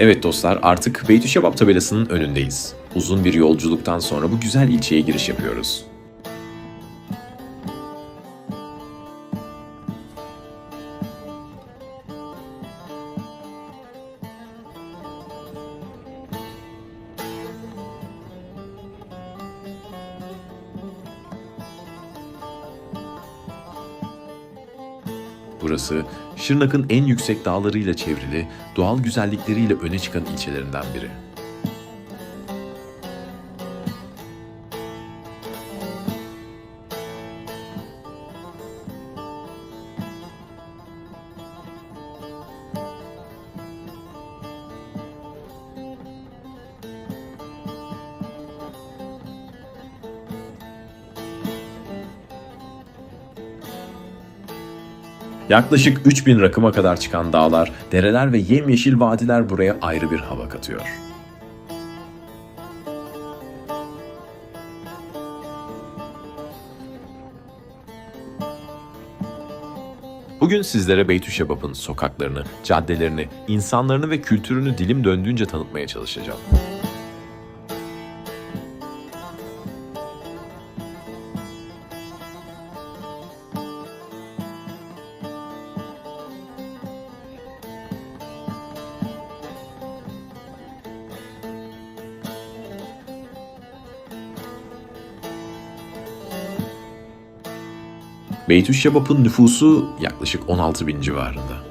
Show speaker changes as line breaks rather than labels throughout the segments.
Evet dostlar artık Beytüşebap tabelasının önündeyiz. Uzun bir yolculuktan sonra bu güzel ilçeye giriş yapıyoruz. Burası Şırnak'ın en yüksek dağlarıyla çevrili, doğal güzellikleriyle öne çıkan ilçelerinden biri. Yaklaşık 3000 rakıma kadar çıkan dağlar, dereler ve yemyeşil vadiler buraya ayrı bir hava katıyor. Bugün sizlere Beytüşebap'ın sokaklarını, caddelerini, insanlarını ve kültürünü dilim döndüğünce tanıtmaya çalışacağım. Beytüşşebap'ın nüfusu yaklaşık 16 bin civarında.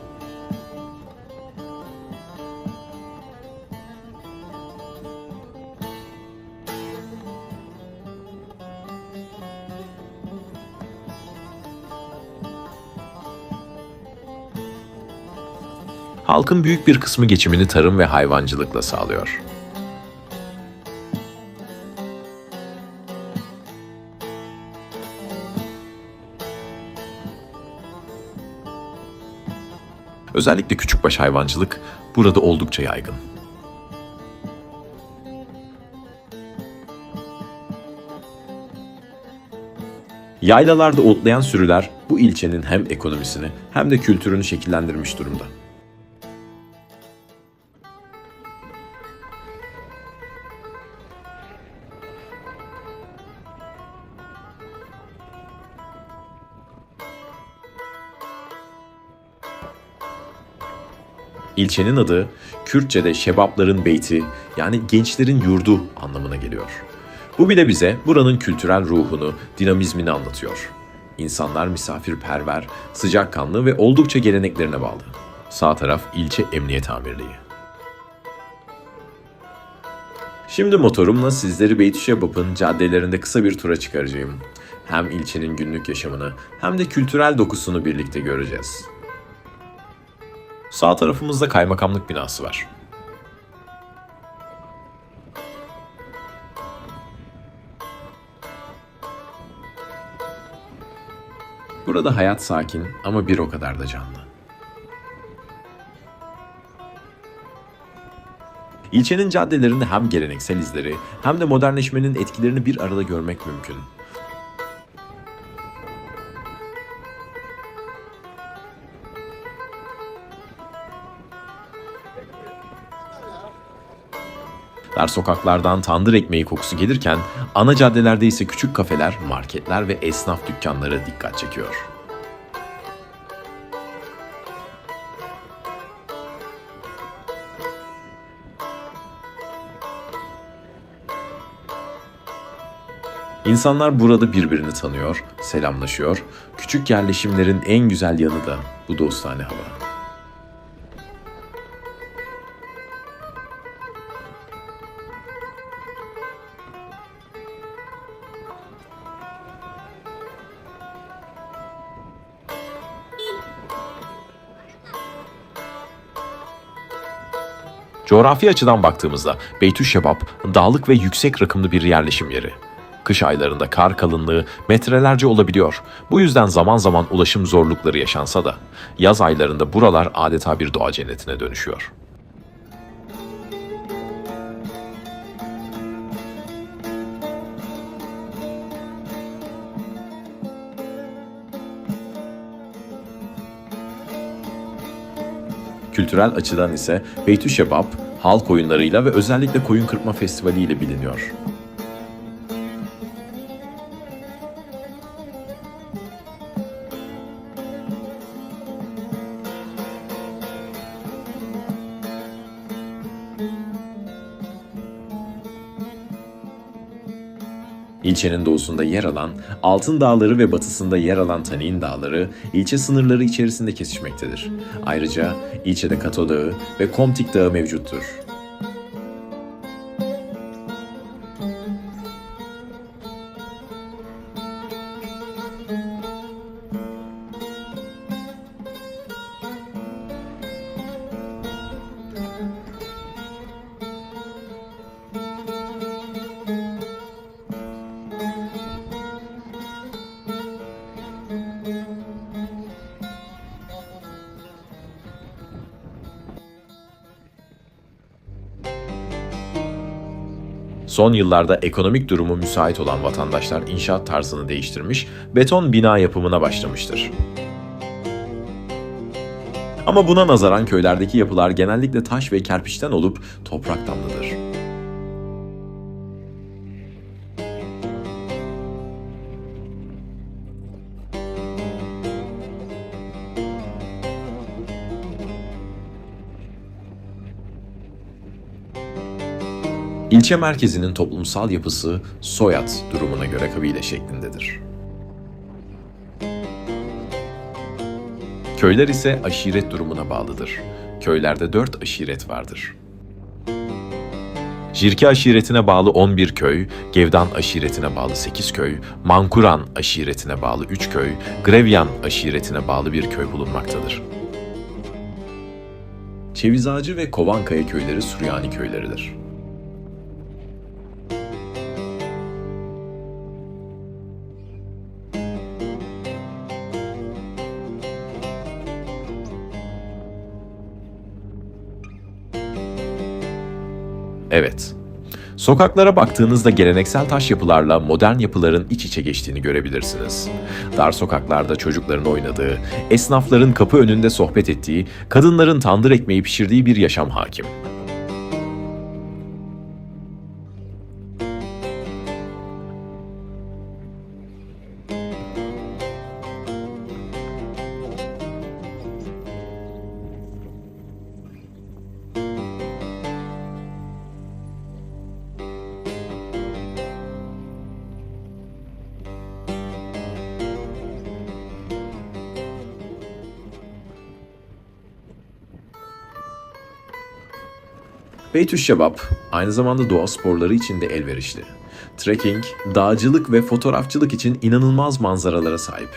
Halkın büyük bir kısmı geçimini tarım ve hayvancılıkla sağlıyor. Özellikle küçükbaş hayvancılık burada oldukça yaygın. Yaylalarda otlayan sürüler bu ilçenin hem ekonomisini hem de kültürünü şekillendirmiş durumda. İlçenin adı Kürtçe'de şebapların beyti yani gençlerin yurdu anlamına geliyor. Bu bile bize buranın kültürel ruhunu, dinamizmini anlatıyor. İnsanlar misafirperver, sıcakkanlı ve oldukça geleneklerine bağlı. Sağ taraf ilçe emniyet amirliği. Şimdi motorumla sizleri Beytüşebap'ın caddelerinde kısa bir tura çıkaracağım. Hem ilçenin günlük yaşamını hem de kültürel dokusunu birlikte göreceğiz. Sağ tarafımızda kaymakamlık binası var. Burada hayat sakin ama bir o kadar da canlı. İlçenin caddelerinde hem geleneksel izleri hem de modernleşmenin etkilerini bir arada görmek mümkün. Dar sokaklardan tandır ekmeği kokusu gelirken ana caddelerde ise küçük kafeler, marketler ve esnaf dükkanları dikkat çekiyor. İnsanlar burada birbirini tanıyor, selamlaşıyor. Küçük yerleşimlerin en güzel yanı da bu dostane hava. Coğrafi açıdan baktığımızda Beytüşşebap dağlık ve yüksek rakımlı bir yerleşim yeri. Kış aylarında kar kalınlığı metrelerce olabiliyor. Bu yüzden zaman zaman ulaşım zorlukları yaşansa da yaz aylarında buralar adeta bir doğa cennetine dönüşüyor. Kültürel açıdan ise Beytüşşebap halk oyunlarıyla ve özellikle koyun kırpma festivali biliniyor. İlçenin doğusunda yer alan Altın Dağları ve batısında yer alan Tanin Dağları ilçe sınırları içerisinde kesişmektedir. Ayrıca ilçede Kato Dağı ve Komtik Dağı mevcuttur. Son yıllarda ekonomik durumu müsait olan vatandaşlar inşaat tarzını değiştirmiş, beton bina yapımına başlamıştır. Ama buna nazaran köylerdeki yapılar genellikle taş ve kerpiçten olup toprak damlıdır. İlçe merkezinin toplumsal yapısı soyad durumuna göre kabile şeklindedir. Köyler ise aşiret durumuna bağlıdır. Köylerde dört aşiret vardır. Jirke aşiretine bağlı 11 köy, Gevdan aşiretine bağlı 8 köy, Mankuran aşiretine bağlı 3 köy, Grevyan aşiretine bağlı bir köy bulunmaktadır. Ceviz Ağacı ve Kovankaya köyleri Suryani köyleridir. Evet. Sokaklara baktığınızda geleneksel taş yapılarla modern yapıların iç içe geçtiğini görebilirsiniz. Dar sokaklarda çocukların oynadığı, esnafların kapı önünde sohbet ettiği, kadınların tandır ekmeği pişirdiği bir yaşam hakim. Beytüşşebap aynı zamanda doğa sporları için de elverişli. Trekking, dağcılık ve fotoğrafçılık için inanılmaz manzaralara sahip.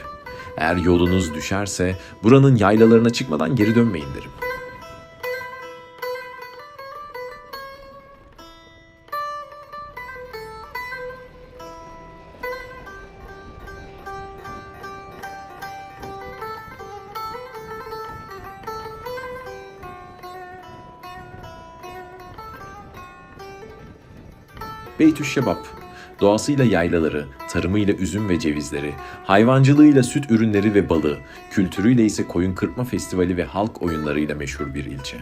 Eğer yolunuz düşerse buranın yaylalarına çıkmadan geri dönmeyin derim. Beytüşşebap, doğasıyla yaylaları, tarımıyla üzüm ve cevizleri, hayvancılığıyla süt ürünleri ve balı, kültürüyle ise koyun kırpma festivali ve halk oyunlarıyla meşhur bir ilçe.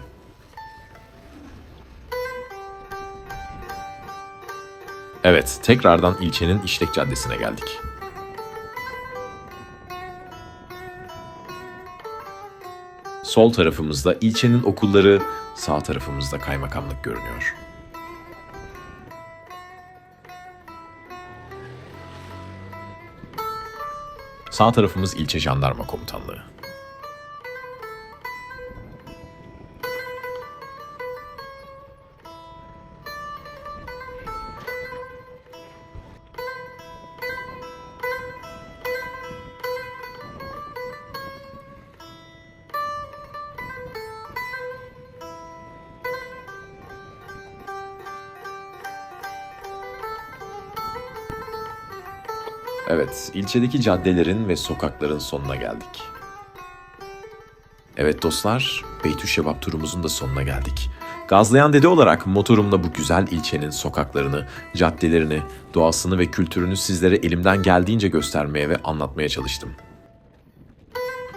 Evet, tekrardan ilçenin İşlek Caddesi'ne geldik. Sol tarafımızda ilçenin okulları, sağ tarafımızda kaymakamlık görünüyor. Sağ tarafımız ilçe jandarma komutanlığı. Evet, ilçedeki caddelerin ve sokakların sonuna geldik. Evet dostlar, Beytüşşebap turumuzun da sonuna geldik. Gazlayan dede olarak motorumla bu güzel ilçenin sokaklarını, caddelerini, doğasını ve kültürünü sizlere elimden geldiğince göstermeye ve anlatmaya çalıştım.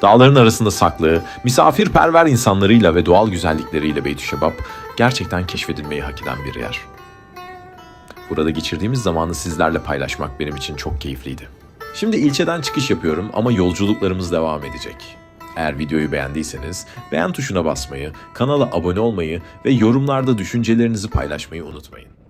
Dağların arasında saklı, misafirperver insanlarıyla ve doğal güzellikleriyle Beytüşşebap gerçekten keşfedilmeyi hak eden bir yer. Burada geçirdiğimiz zamanı sizlerle paylaşmak benim için çok keyifliydi. Şimdi ilçeden çıkış yapıyorum ama yolculuklarımız devam edecek. Eğer videoyu beğendiyseniz beğen tuşuna basmayı, kanala abone olmayı ve yorumlarda düşüncelerinizi paylaşmayı unutmayın.